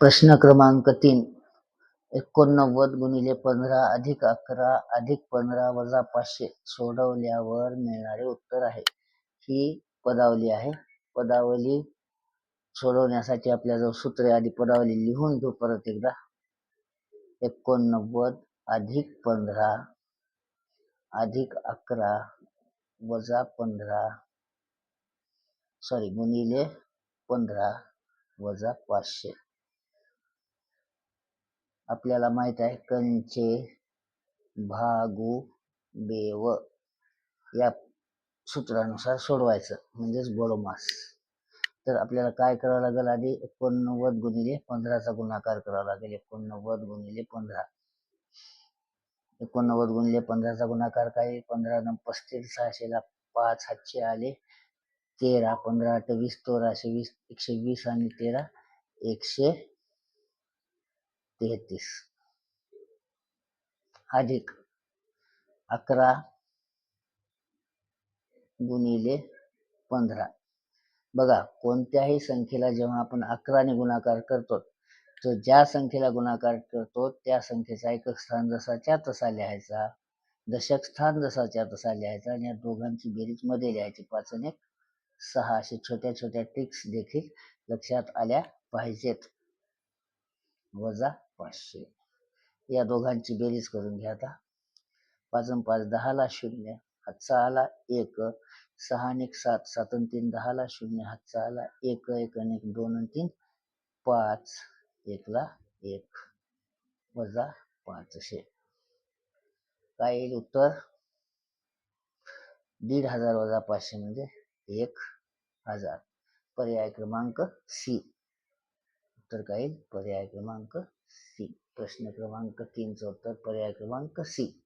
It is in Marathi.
प्रश्न क्रमांक तीन. एकोणनव्वद गुणिले पंधरा अधिक अकरा अधिक पंधरा वजा पाचशे सोडवल्यावर मिळणारे उत्तर आहे. ही पदावली आहे. पदावली सोडवण्यासाठी आपल्याजवळ सूत्र आधी पदावली लिहून घेऊ परत एकदा. एकोणनव्वद अधिक पंधरा अधिक अकरा वजा पंधरा. सॉरी गुणिले पंधरा वजा पाचशे. आपल्याला माहीत आहे कंचे भागू बेव या सूत्रानुसार सोडवायचं म्हणजेच गोळमास तर आपल्याला काय करावं लागेल आधी? एकोणनव्वद गुणिले पंधराचा गुणाकार करावा लागेल. एकोणनव्वद गुणिले पंधरा. एकोणनव्वद गुणिले पंधराचा गुणाकार काय? पंधरा न पस्तीस सहाशेला पाच हातचे आले. तेरा पंधरा आठ वीस चौराशे वीस एकशे वीस आणि तेरा एकशे तेहतीस. अधिक अकरा गुणिले पंधरा. बघा कोणत्याही संख्येला जेव्हा आपण अकराने गुणाकार करतो तर ज्या संख्येला गुणाकार करतो त्या संख्येचा एकक स्थान जसाच्या तसा लिहायचा दशक स्थान जसाच्या तसा लिहायचा आणि या दोघांची बेरीजमध्ये लिहायची. पाच आणि एक सहा अशा छोट्या छोट्या ट्रिक्स देखील लक्षात आल्या पाहिजेत. वजा पाचशे. या दोघांची बेरीज करून घ्या आता. पाच पाच दहाला शून्य हातचा आला एक. सहा आणि एक सात सात तीन दहाला शून्य हातचा आला एक एक आणि एक दोन आणि तीन पाच. एकला एक. वजा पाचशे. काय येईल उत्तर? दीड हजार वजा पाचशे म्हणजे एक हजार. पर्याय क्रमांक सी. उत्तर काय पर्याय क्रमांक सी. प्रश्न क्रमांक तीनचं उत्तर पर्याय क्रमांक सी.